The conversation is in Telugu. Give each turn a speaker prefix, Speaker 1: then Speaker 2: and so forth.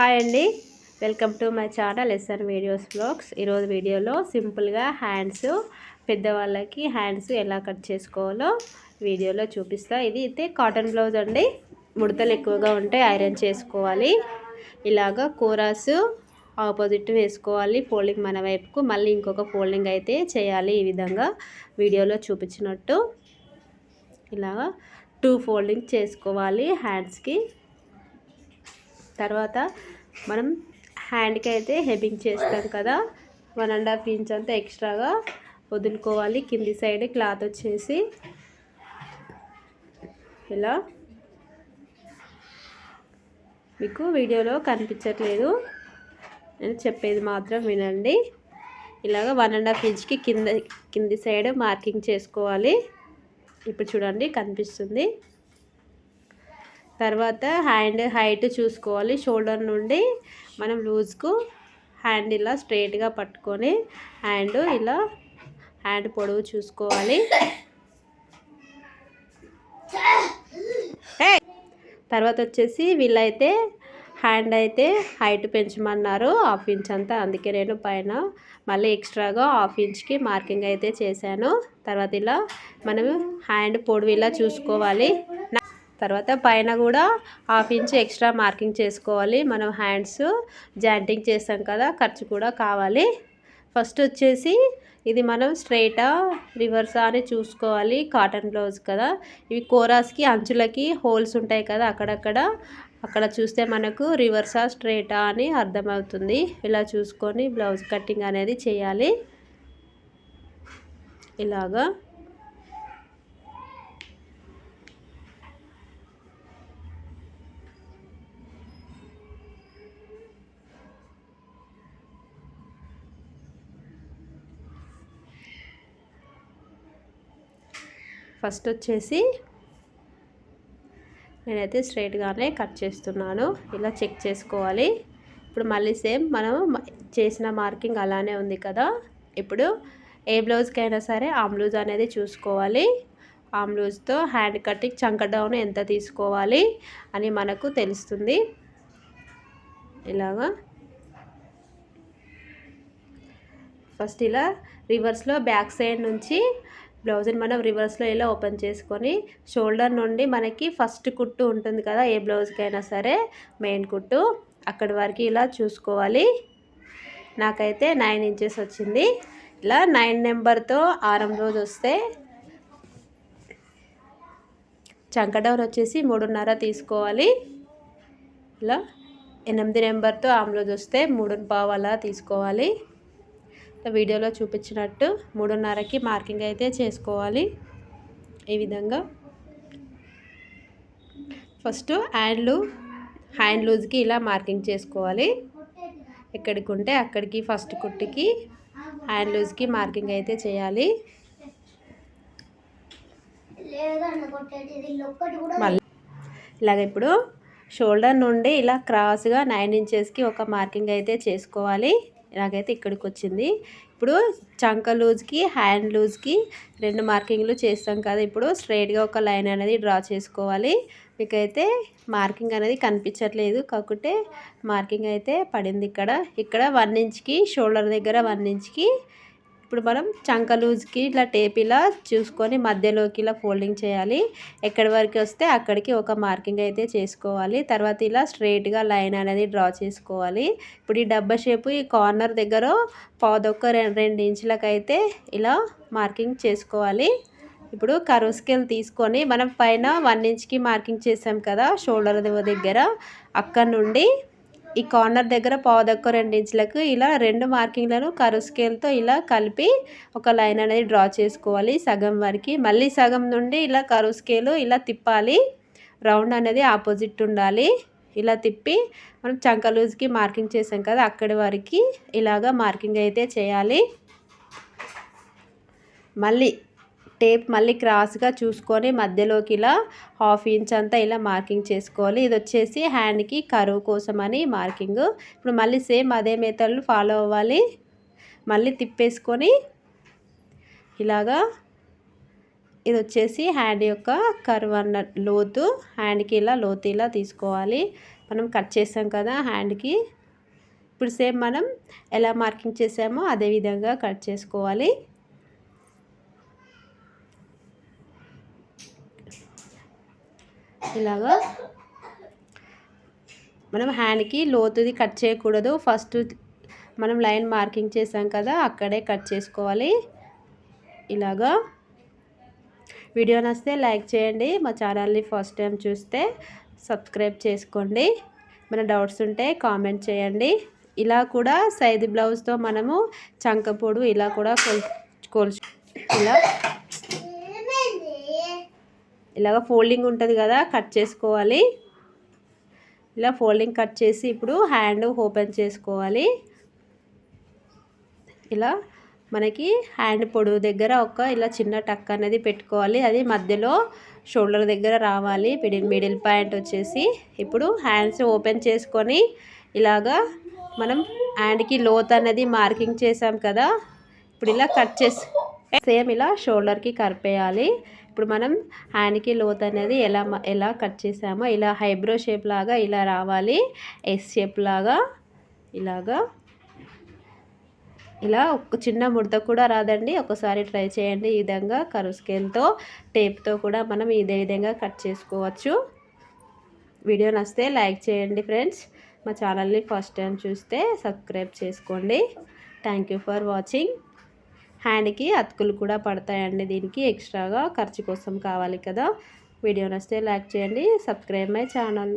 Speaker 1: హాయ్ అండి. Welcome to my channel S R videos vlogs. ఈరోజు వీడియోలో సింపుల్గా హ్యాండ్స్ పెద్దవాళ్ళకి హ్యాండ్స్ ఎలా కట్ చేసుకోవాలో వీడియోలో చూపిస్తా. ఇది అయితే కాటన్ బ్లౌజ్ అండి. ముడతలు ఎక్కువగా ఉంటే ఐరన్ చేసుకోవాలి. ఇలాగ కూరాస్ ఆపోజిట్ వేసుకోవాలి ఫోల్డింగ్ మన వైపుకు. మళ్ళీ ఇంకొక ఫోల్డింగ్ అయితే చేయాలి ఈ విధంగా వీడియోలో చూపించినట్టు. ఇలాగా టూ ఫోల్డింగ్ చేసుకోవాలి హ్యాండ్స్కి. తర్వాత మనం హ్యాండ్కి అయితే హెబ్బింగ్ చేస్తాం కదా. వన్ అండ్ హాఫ్ ఇంచ్ అంతా ఎక్స్ట్రాగా వదులుకోవాలి. కింది సైడ్ క్లాత్ వచ్చేసి ఇలా. మీకు వీడియోలో కనిపించట్లేదు. నేను చెప్పేది మాత్రం వినండి. ఇలాగ వన్ అండ్ హాఫ్ ఇంచ్కి కింద కింది సైడ్ మార్కింగ్ చేసుకోవాలి. ఇప్పుడు చూడండి కనిపిస్తుంది. తర్వాత హ్యాండ్ హైట్ చూసుకోవాలి. షోల్డర్ నుండి మనం లూజ్కు హ్యాండ్ ఇలా స్ట్రైట్గా పట్టుకొని హ్యాండ్ ఇలా హ్యాండ్ పొడవు చూసుకోవాలి. తర్వాత వచ్చేసి వీళ్ళైతే హ్యాండ్ అయితే హైట్ పెంచమన్నారు. హాఫ్ ఇంచ్ అంతా. అందుకే నేను పైన మళ్ళీ ఎక్స్ట్రాగా హాఫ్ ఇంచ్కి మార్కింగ్ అయితే చేశాను. తర్వాత ఇలా మనం హ్యాండ్ పొడవు ఇలా చూసుకోవాలి. తర్వాత పైన కూడా హాఫ్ ఇంచ్ ఎక్స్ట్రా మార్కింగ్ చేసుకోవాలి. మనం హ్యాండ్స్ జాయింటింగ్ చేస్తాం కదా ఖర్చు కూడా కావాలి. ఫస్ట్ వచ్చేసి ఇది మనం స్ట్రైటా రివర్సా అని చూసుకోవాలి. కాటన్ బ్లౌజ్ కదా. ఇవి కోరాస్కి అంచులకి హోల్స్ ఉంటాయి కదా అక్కడక్కడ. అక్కడ చూస్తే మనకు రివర్సా స్ట్రైటా అని అర్థమవుతుంది. ఇలా చూసుకొని బ్లౌజ్ కటింగ్ అనేది చేయాలి. ఇలాగా. ఫస్ట్ వచ్చేసి నేనైతే స్ట్రైట్గానే కట్ చేస్తున్నాను. ఇలా చెక్ చేసుకోవాలి. ఇప్పుడు మళ్ళీ సేమ్ మనం చేసిన మార్కింగ్ అలానే ఉంది కదా. ఇప్పుడు ఏ బ్లౌజ్కైనా సరే ఆమ్లూజ్ అనేది చూసుకోవాలి. ఆమ్లూజ్తో హ్యాండ్ కటింగ్ చంక డౌన్ ఎంత తీసుకోవాలి అని మనకు తెలుస్తుంది. ఇలాగా. ఫస్ట్ ఇలా రివర్స్లో బ్యాక్ సైడ్ నుంచి బ్లౌజ్ని మనం రివర్స్లో ఇలా ఓపెన్ చేసుకొని షోల్డర్ నుండి మనకి ఫస్ట్ కుట్టు ఉంటుంది కదా ఏ బ్లౌజ్కైనా సరే మెయిన్ కుట్టు. అక్కడి వరకు ఇలా చూసుకోవాలి. నాకైతే నైన్ ఇంచెస్ వచ్చింది. ఇలా నైన్ నెంబర్తో ఆరం రోజు వస్తే చంకడౌన్ వచ్చేసి మూడున్నర తీసుకోవాలి. ఇలా ఎనిమిది నెంబర్తో ఆమ్లోజ్ వస్తే మూడున్న పావు అలా తీసుకోవాలి. వీడియోలో చూపించినట్టు మూడున్నరకి మార్కింగ్ అయితే చేసుకోవాలి ఈ విధంగా. ఫస్ట్ హ్యాండ్లు హ్యాండ్ లూజ్కి ఇలా మార్కింగ్ చేసుకోవాలి. ఎక్కడికి ఉంటే అక్కడికి ఫస్ట్ కుట్టికి హ్యాండ్ లూజ్కి మార్కింగ్ అయితే చేయాలి. మళ్ళీ ఇలాగ ఇప్పుడు షోల్డర్ నుండి ఇలా క్రాస్గా నైన్ ఇంచెస్కి ఒక మార్కింగ్ అయితే చేసుకోవాలి. నాకైతే ఇక్కడికి వచ్చింది ఇప్పుడు చంక లూజ్కి హ్యాండ్ లూజ్కి రెండు మార్కింగ్లు చేస్తాం కదా. ఇప్పుడు స్ట్రైట్గా ఒక లైన్ అనేది డ్రా చేసుకోవాలి. మీకైతే మార్కింగ్ అనేది కనిపించట్లేదు. కాకుంటే మార్కింగ్ అయితే పడింది ఇక్కడ. ఇక్కడ వన్ ఇంచ్కి షోల్డర్ దగ్గర వన్ ఇంచ్కి ఇప్పుడు మనం చంక లూజ్కి ఇట్లా టేప్ ఇలా చూసుకొని మధ్యలోకి ఇలా ఫోల్డింగ్ చేయాలి. ఎక్కడి వరకు వస్తే అక్కడికి ఒక మార్కింగ్ అయితే చేసుకోవాలి. తర్వాత ఇలా స్ట్రైట్గా లైన్ అనేది డ్రా చేసుకోవాలి. ఇప్పుడు ఈ డబ్బా షేపు ఈ కార్నర్ దగ్గర పాదొక్క రెండు ఇంచులకైతే ఇలా మార్కింగ్ చేసుకోవాలి. ఇప్పుడు కరువు స్కేల్ తీసుకొని మనం పైన వన్ ఇంచ్కి మార్కింగ్ చేసాం కదా షోల్డర్ దగ్గర అక్కడ నుండి ఈ కార్నర్ దగ్గర పావుదక్క రెండు ఇంచులకు ఇలా రెండు మార్కింగ్లను కరు స్కేల్తో ఇలా కలిపి ఒక లైన్ అనేది డ్రా చేసుకోవాలి. సగం వరకు మళ్ళీ సగం నుండి ఇలా కరు స్కేలు ఇలా తిప్పాలి. రౌండ్ అనేది ఆపోజిట్ ఉండాలి. ఇలా తిప్పి మనం చంకలూజ్కి మార్కింగ్ చేసాం కదా అక్కడి వరకు ఇలాగా మార్కింగ్ అయితే చేయాలి. మళ్ళీ టేప్ మళ్ళీ క్రాస్గా చూసుకొని మధ్యలోకి ఇలా హాఫ్ ఇంచ్ అంతా ఇలా మార్కింగ్ చేసుకోవాలి. ఇది వచ్చేసి హ్యాండ్కి కరువు కోసం అని మార్కింగ్. ఇప్పుడు మళ్ళీ సేమ్ అదే మెథడ్లు ఫాలో అవ్వాలి. మళ్ళీ తిప్పేసుకొని ఇలాగా ఇది వచ్చేసి హ్యాండ్ యొక్క కరువు అన్న లోతు హ్యాండ్కి ఇలా లోతు ఇలా తీసుకోవాలి. మనం కట్ చేసాం కదా హ్యాండ్కి. ఇప్పుడు సేమ్ మనం ఎలా మార్కింగ్ చేసామో అదే విధంగా కట్ చేసుకోవాలి. ఇలాగా మనం హ్యాండ్కి లోతుది కట్ చేయకూడదు. ఫస్ట్ మనం లైన్ మార్కింగ్ చేసాం కదా అక్కడే కట్ చేసుకోవాలి. ఇలాగా వీడియో నస్తే లైక్ చేయండి. మా ఛానల్ని ఫస్ట్ టైం చూస్తే సబ్స్క్రైబ్ చేసుకోండి. మన డౌట్స్ ఉంటే కామెంట్ చేయండి. ఇలా కూడా సైజ్ బ్లౌజ్తో మనము చంకపొడు ఇలా కూడా కొల్ కొలుచు ఇలా ఇలాగ ఫోల్డింగ్ ఉంటుంది కదా కట్ చేసుకోవాలి. ఇలా ఫోల్డింగ్ కట్ చేసి ఇప్పుడు హ్యాండ్ ఓపెన్ చేసుకోవాలి. ఇలా మనకి హ్యాండ్ పొడువు దగ్గర ఒక ఇలా చిన్న టక్ అనేది పెట్టుకోవాలి. అది మధ్యలో షోల్డర్ దగ్గర రావాలి. మిడిల్ మిడిల్ పాయింట్ వచ్చేసి ఇప్పుడు హ్యాండ్స్ ఓపెన్ చేసుకొని ఇలాగా మనం హ్యాండ్కి లోత్ అనేది మార్కింగ్ చేసాం కదా ఇప్పుడు ఇలా కట్ చేసి సేమ్ ఇలా షోల్డర్కి కరిపేయాలి. ఇప్పుడు మనం హ్యాండ్కి లోత్ అనేది ఎలా ఎలా కట్ చేసామో ఇలా హైబ్రో షేప్ లాగా ఇలా రావాలి. ఎస్ షేప్ లాగా ఇలాగా. ఇలా ఒక చిన్న ముడత కూడా రాదండి. ఒకసారి ట్రై చేయండి ఈ విధంగా కరువు స్కేల్తో టేప్తో కూడా మనం ఇదే విధంగా కట్ చేసుకోవచ్చు. వీడియో నచ్చితే లైక్ చేయండి ఫ్రెండ్స్. మా ఛానల్ని ఫస్ట్ టైం చూస్తే సబ్స్క్రైబ్ చేసుకోండి. Thank you for watching. హ్యాండ్కి అతుకులు కూడా పడతాయండి దీనికి. ఎక్స్ట్రాగా ఖర్చు కోసం కావాలి కదా. వీడియో నచ్చితే లైక్ చేయండి సబ్స్క్రైబ్ మై ఛానల్.